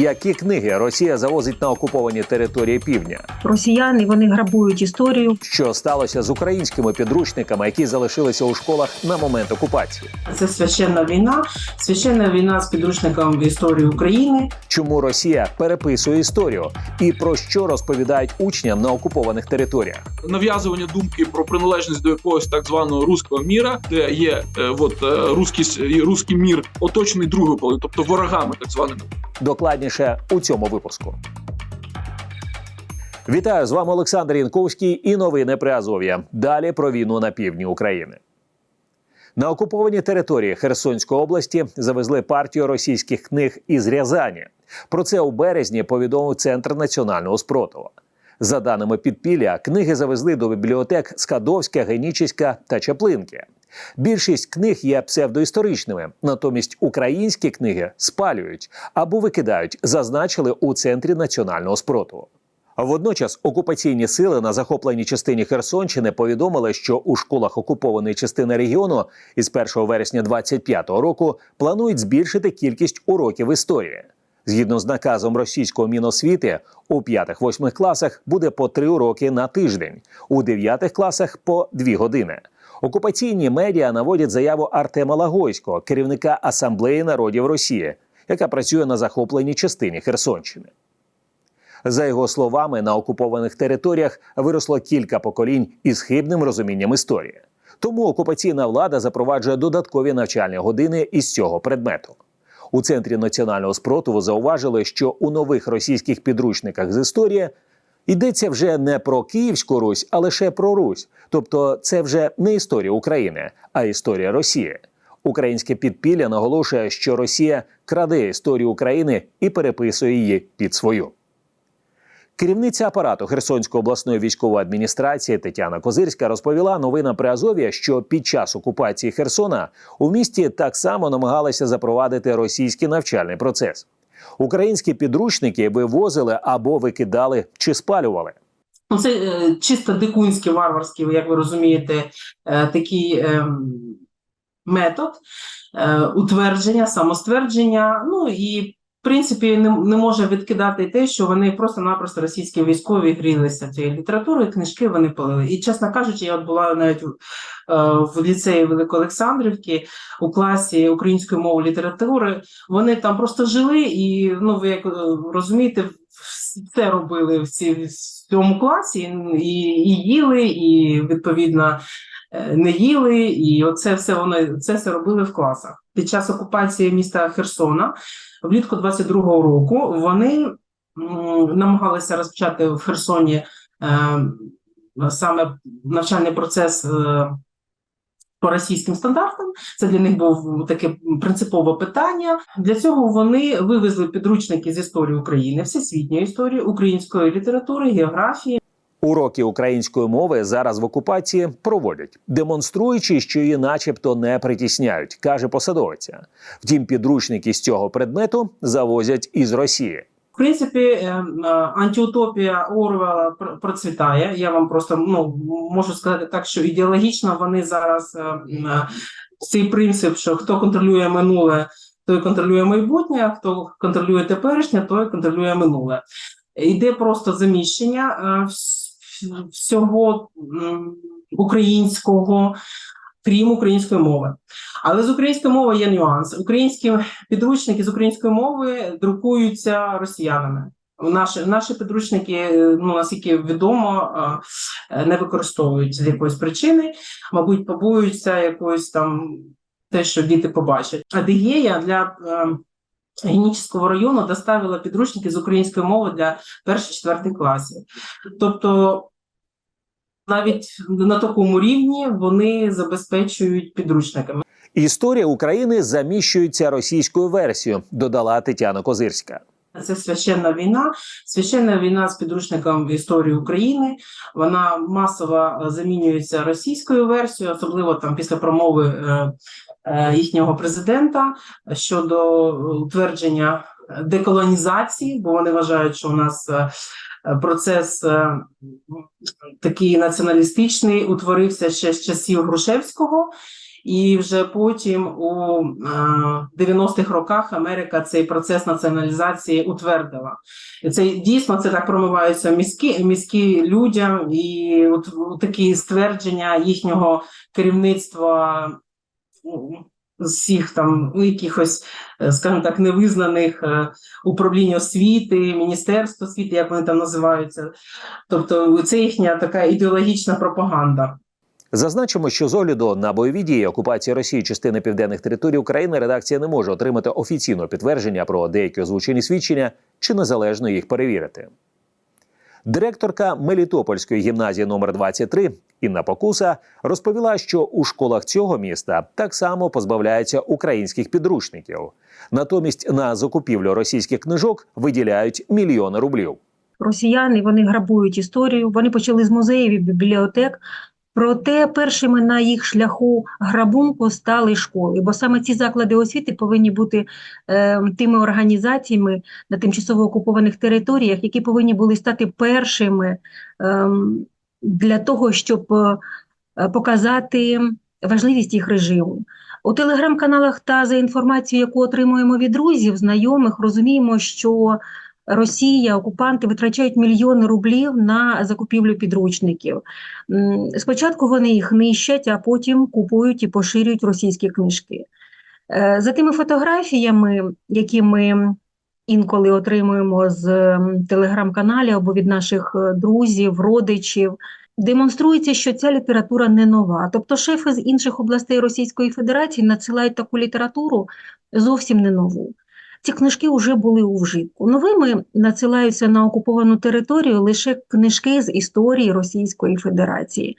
Які книги Росія завозить на окуповані території півдня? Росіяни вони грабують історію. Що сталося з українськими підручниками, які залишилися у школах на момент окупації? Це священна війна, священна війна з підручником історії України. Чому Росія переписує історію? І про що розповідають учням на окупованих територіях? нав'язування думки про приналежність до якогось так званого руського міра, де є е, от е, руський, руський мір оточений другою половиною, тобто ворогами, так званими. Докладніше у цьому випуску. Вітаю з вами Олександр Янковський і новини при Азов'я. Далі про війну на півдні України. На окупованій території Херсонської області завезли партію російських книг із Рязані. Про це у березні повідомив Центр національного спротиву. За даними підпілля, книги завезли до бібліотек Скадовська, Генічеська та Чаплинки. Більшість книг є псевдоісторичними, натомість українські книги спалюють або викидають, зазначили у центрі національного спротиву. Водночас окупаційні сили на захопленій частині Херсонщини повідомили, що у школах окупованої частини регіону із 1 вересня 2025 року планують збільшити кількість уроків історії. Згідно з наказом російського міносвіти, у 5-8 класах буде по 3 уроки на тиждень, у 9 класах по 2 години. Окупаційні медіа наводять заяву Артема Лагойського, керівника Асамблеї народів Росії, яка працює на захопленій частині Херсонщини. За його словами, на окупованих територіях виросло кілька поколінь із хибним розумінням історії. Тому окупаційна влада запроваджує додаткові навчальні години із цього предмету. У центрі національного спротиву зауважили, що у нових російських підручниках з історії йдеться вже не про Київську Русь, а лише про Русь. Тобто, це вже не історія України, а історія Росії. Українське підпілля наголошує, що Росія краде історію України і переписує її під свою. Керівниця апарату Херсонської обласної військової адміністрації Тетяна Козирська розповіла новинам при Азов'я, що під час окупації Херсона у місті так само намагалися запровадити російський навчальний процес. Українські підручники вивозили або викидали чи спалювали. Ну, це е, чисто дикунський, варварський, як ви розумієте, е, такий ем, метод е, утвердження, самоствердження. Ну і принципі не, не може відкидати те, що вони просто-напросто російські військові грілися цією літературою, книжки вони палили. І чесно кажучи, я от була навіть е, в ліцеї Великоолександрівки у класі української мови літератури. Вони там просто жили, і ну ви як е, розумієте, все робили в ці в цьому класі, і, і їли, і відповідно е, не їли, і оце все вони це все робили в класах. Під час окупації міста Херсона влітку 22-го року вони намагалися розпочати в Херсоні е, саме навчальний процес. Е, по російським стандартам це для них був таке принципове питання. Для цього вони вивезли підручники з історії України, всесвітньої історії, української літератури, географії. Уроки української мови зараз в окупації проводять, демонструючи, що її, начебто, не притісняють, каже посадовиця. Втім, підручники з цього предмету завозять із Росії. В принципі, е, е, антиутопія Орвела процвітає. Я вам просто ну можу сказати так, що ідеологічно вони зараз е, цей принцип, що хто контролює минуле, той контролює майбутнє, а хто контролює теперішнє, той контролює минуле. Йде просто заміщення всього українського, крім української мови. Але з української мови є нюанс. Українські підручники з української мови друкуються росіянами. Наші, наші підручники, е, ну наскільки відомо, е, не використовують з якоїсь причини, мабуть, побоюються якоїсь там те, що діти побачать. Адигея для е, Генічського району доставила підручники з української мови для перших-четвертих класів. Тобто навіть на такому рівні вони забезпечують підручниками. Історія України заміщується російською версією, додала Тетяна Козирська. Це священна війна, священна війна з підручником в історії України. Вона масово е, замінюється російською версією, особливо там після промови е, е, їхнього президента щодо утвердження деколонізації, бо вони вважають, що у нас процес е, такий націоналістичний утворився ще з часів Грушевського. і вже потім у е, 90-х роках Америка цей процес націоналізації утвердила. Це дійсно це так промиваються мізки, мізки людям, і от, от такі ствердження їхнього керівництва ну, всіх там ну, якихось, е, скажімо так, невизнаних е, управлінь освіти, міністерств освіти, як вони там називаються. Тобто, це їхня така ідеологічна пропаганда. Зазначимо, що з огляду на бойові дії окупації Росії частини південних територій України редакція не може отримати офіційного підтвердження про деякі озвучені свідчення чи незалежно їх перевірити. Директорка Мелітопольської гімназії номер 23 Інна Покуса розповіла, що у школах цього міста так само позбавляються українських підручників. Натомість на закупівлю російських книжок виділяють мільйони рублів. Росіяни вони грабують історію. Вони почали з музеїв і бібліотек. Проте першими на їх шляху грабунку стали школи, бо саме ці заклади освіти повинні бути е, тими організаціями на тимчасово окупованих територіях, які повинні були стати першими е, для того, щоб е, показати важливість їх режиму. У телеграм-каналах та за інформацією, яку отримуємо від друзів, знайомих, розуміємо, що Росія, окупанти витрачають мільйони рублів на закупівлю підручників. Спочатку вони їх нищать, а потім купують і поширюють російські книжки. Е, За тими фотографіями, які ми інколи отримуємо з телеграм-каналів або від наших е, друзів, родичів, демонструється, що ця література не нова. Тобто шефи з інших областей Російської Федерації надсилають таку літературу зовсім не нову. Ці книжки вже були у вжитку. Новими надсилаються на окуповану територію лише книжки з історії Російської Федерації.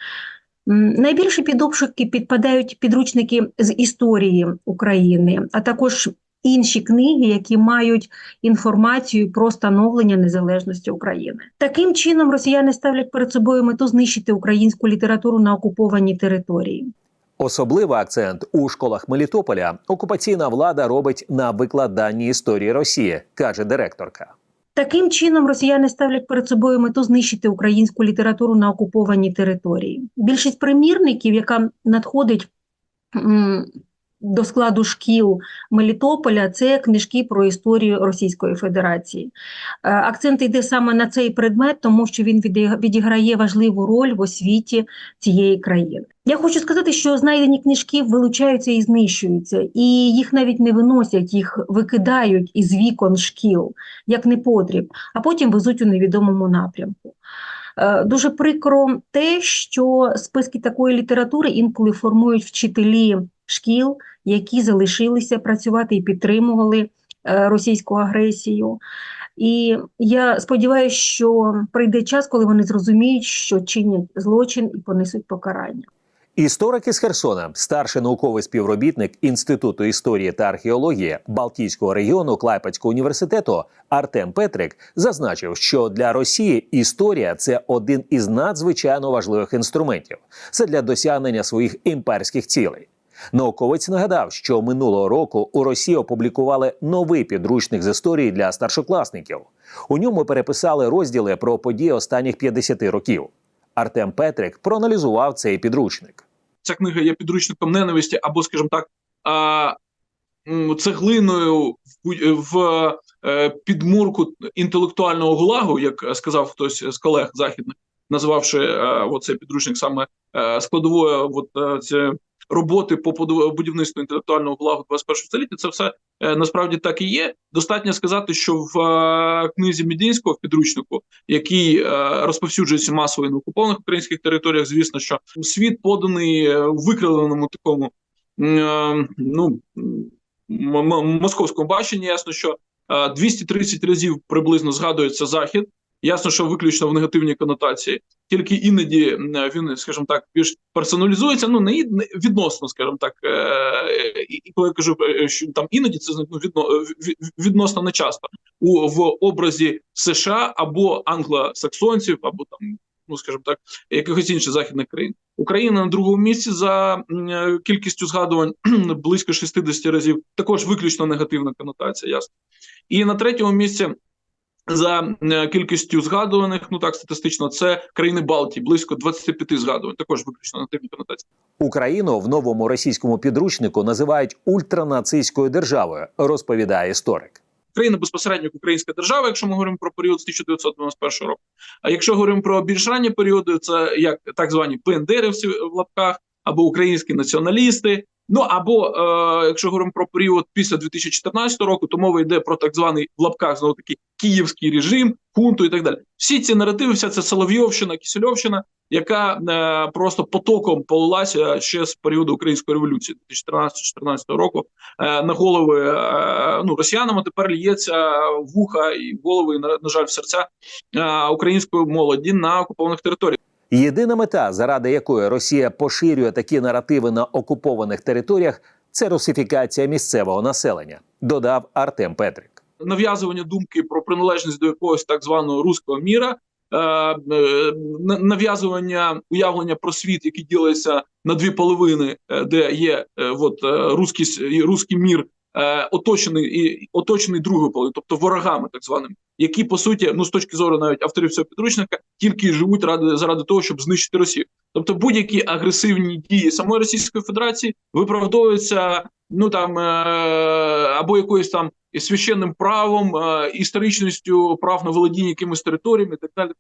Найбільше під обшуки підпадають підручники з історії України, а також інші книги, які мають інформацію про становлення незалежності України. Таким чином, росіяни ставлять перед собою мету знищити українську літературу на окупованій території. Особливий акцент у школах Мелітополя окупаційна влада робить на викладанні історії Росії, каже директорка. Таким чином, росіяни ставлять перед собою мету знищити українську літературу на окупованій території. Більшість примірників, яка надходить до складу шкіл Мелітополя, це книжки про історію Російської Федерації. Е, Акцент йде саме на цей предмет, тому що він відіграє важливу роль в освіті цієї країни. Я хочу сказати, що знайдені книжки вилучаються і знищуються, і їх навіть не виносять, їх викидають із вікон шкіл як непотріб, а потім везуть у невідомому напрямку. Е, Дуже прикро те, що списки такої літератури інколи формують вчителі шкіл, які залишилися працювати і підтримували е, російську агресію. І я сподіваюся, що прийде час, коли вони зрозуміють, що чинять злочин і понесуть покарання. Історик із Херсона, старший науковий співробітник Інституту історії та археології Балтійського регіону Клайпецького університету Артем Петрик зазначив, що для Росії історія це один із надзвичайно важливих інструментів. Це для досягнення своїх імперських цілей. Науковець нагадав, що минулого року у Росії опублікували новий підручник з історії для старшокласників. У ньому переписали розділи про події останніх 50 років. Артем Петрик проаналізував цей підручник. ця книга є підручником ненависті, або, скажімо так, цеглиною в, е, підмурку інтелектуального гулагу, як сказав хтось з колег західних, назвавши е, оцей підручник саме е, складовою от, роботи по будівництву інтелектуального гулагу 21 століття. Це все е, насправді так і є. Достатньо сказати, що в е, книзі Мідінського в підручнику, який е, розповсюджується масово на окупованих українських територіях, звісно, що світ поданий у викривленому такому ну московському баченні. Ясно, що е, 230 разів приблизно згадується захід. Ясно, що виключно в негативній конотації, тільки іноді він, скажімо так, більш персоналізується. Ну не відносно, скажімо так, е, і коли я кажу, е, що там іноді це ну, відно, відносно не часто у в образі США або англосаксонців, або там, ну скажімо так, якихось інших західних країн. Україна на другому місці за е, кількістю згадувань близько 60 разів. Також виключно негативна конотація, ясно. І на третьому місці За е, кількістю згадуваних, ну так статистично, це країни Балтії, близько 25 згадувань, також виключно нативні конотації. Україну в новому російському підручнику називають ультранацистською державою, розповідає історик. Україна безпосередньо українська держава, якщо ми говоримо про період з 1991 року. А якщо говоримо про більш ранні періоди, це як так звані ПНДРівці в лапках або українські націоналісти. Ну або е, якщо говоримо про період після 2014 року, то мова йде про так званий в лапках знову таки київський режим, хунту і так далі. Всі ці наративи, вся ця Соловйовщина, Кісельовщина, яка е, просто потоком полилася ще з періоду української революції 2014-2014 року е, на голови е, ну росіянам. Тепер лється вуха і голови, на, на жаль, в серця е, української молоді на окупованих територіях. Єдина мета, заради якої Росія поширює такі наративи на окупованих територіях, це русифікація місцевого населення, додав Артем Петрик. нав'язування думки про приналежність до якогось так званого руського міра, е, е, на- нав'язування уявлення про світ, який ділиться на дві половини, е, де є от, і руський мір, е, оточений і оточений другою половиною, тобто ворогами, так званими, які по суті, ну з точки зору навіть авторів цього підручника, тільки живуть ради заради того, щоб знищити Росію. Тобто будь-які агресивні дії самої Російської Федерації виправдовуються ну там е, або якоюсь там священним правом, е, історичністю прав на володіння якимись територіями і так далі.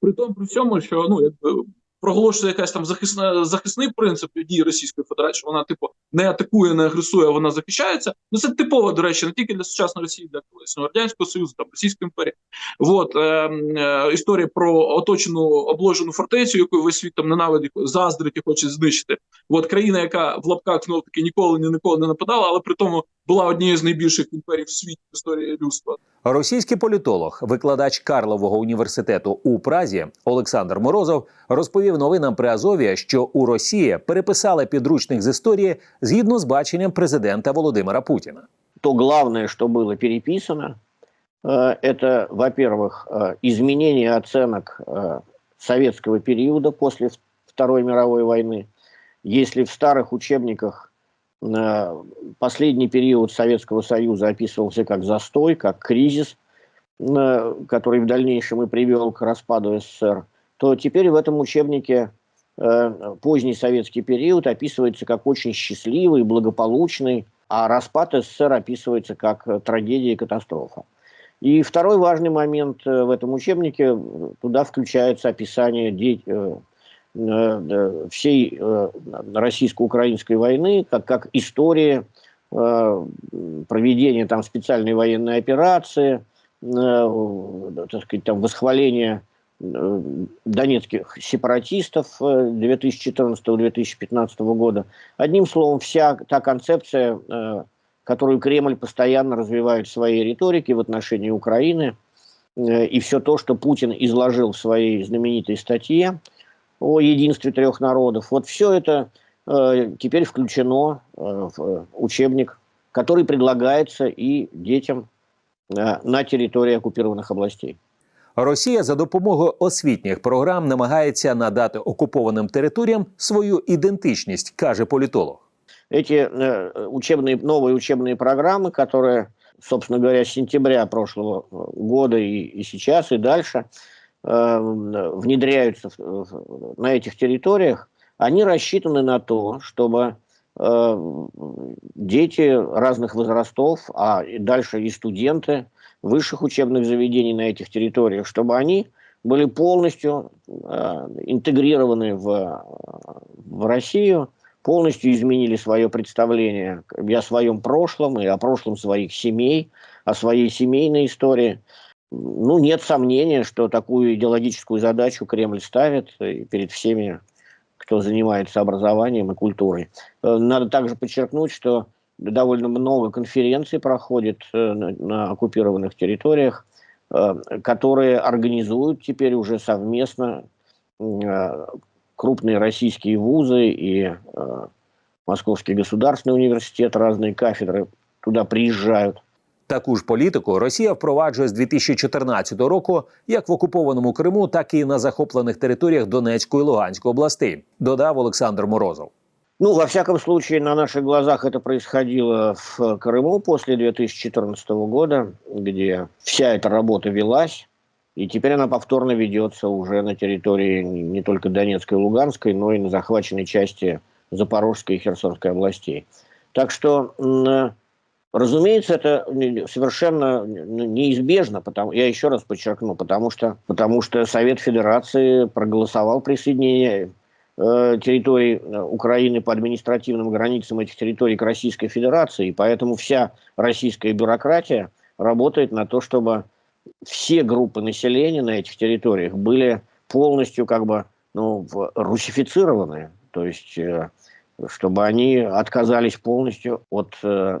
При тому при цьому, що ну якби проголошує якась там захисна захисний принцип дії Російської Федерації, що вона типу не атакує, не агресує, вона захищається. Ну це типово, до речі, не тільки для сучасної Росії, для колишнього радянського союзу, там Російської імперії. От е, е, історія про оточену обложену фортецю, яку весь світ там ненавидить, заздрить і хоче знищити. От країна, яка в лапках знов таки ніколи ні ніколи не нападала, але при тому була однією з найбільших імперій в світі в історії людства. Російський політолог, викладач Карлового університету у Празі Олександр Морозов розповів новинам при Азові, що у Росії переписали підручник з історії згідно з баченням президента Володимира Путіна. то главное, что было переписано, э, это, во-первых, э, изменение оценок э, советского периода после В- Второй мировой войны. Если в старых учебниках э, последний период Советского Союза описывался как застой, как кризис, э, который в дальнейшем и привел к распаду СССР, то теперь в этом учебнике э, поздний советский период описывается как очень счастливый, благополучный, а распад СССР описывается как э, трагедия и катастрофа. И второй важный момент э, в этом учебнике, э, туда включается описание э, э, э, всей э, российско-украинской войны как, как история э, проведения там специальной военной операции, э, так сказать, там восхваление э, донецких сепаратистов э, 2014-2015 года. Одним словом, вся та концепция, э, которую Кремль постоянно развивает в своей риторике в отношении Украины, э, и все то, что Путин изложил в своей знаменитой статье о единстве трех народов, вот все это э, теперь включено э, в э, учебник, который предлагается и детям э, на территории оккупированных областей. Росія за допомогою освітніх програм намагається надати окупованим територіям свою ідентичність, каже політолог. эти э, учебные, новые учебные программы, которые, собственно говоря, с сентября прошлого э, года и, и сейчас, и дальше э, внедряются в- в- на этих территориях, они рассчитаны на то, чтобы э, дети разных возрастов, а дальше и студенты высших учебных заведений на этих территориях, чтобы они были полностью э, интегрированы в, в Россию, полностью изменили свое представление и о своем прошлом, и о прошлом своих семей, о своей семейной истории. Ну, нет сомнения, что такую идеологическую задачу Кремль ставит и перед всеми, кто занимается образованием и культурой. Э, Надо также подчеркнуть, что довольно много конференций проходит э, на, оккупированных территориях, э, которые организуют теперь уже совместно э, крупные российские вузы и э, Московский государственный университет, разные кафедры туда приезжают. Таку ж політику Росія впроваджує з 2014 року як в окупованому Криму, так і на захоплених територіях Донецької і Луганської областей, додав Олександр Морозов. Ну, во всяком случае, на наших глазах это происходило в Крыму после 2014 года, где вся эта работа велась, и теперь она повторно ведется уже на территории не только Донецкой и Луганской, но и на захваченной части Запорожской и Херсонской областей. Так что, м, разумеется, это совершенно неизбежно, потому, я еще раз подчеркну, потому что, потому что Совет Федерации проголосовал присоединение э, территорий э, Украины по административным границам этих территорий к Российской Федерации, и поэтому вся российская бюрократия работает на то, чтобы все группы населения на этих территориях были полностью как бы ну, русифицированы, то есть э, чтобы они отказались полностью от, э,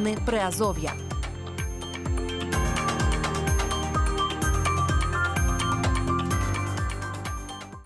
Новини Приазов'я.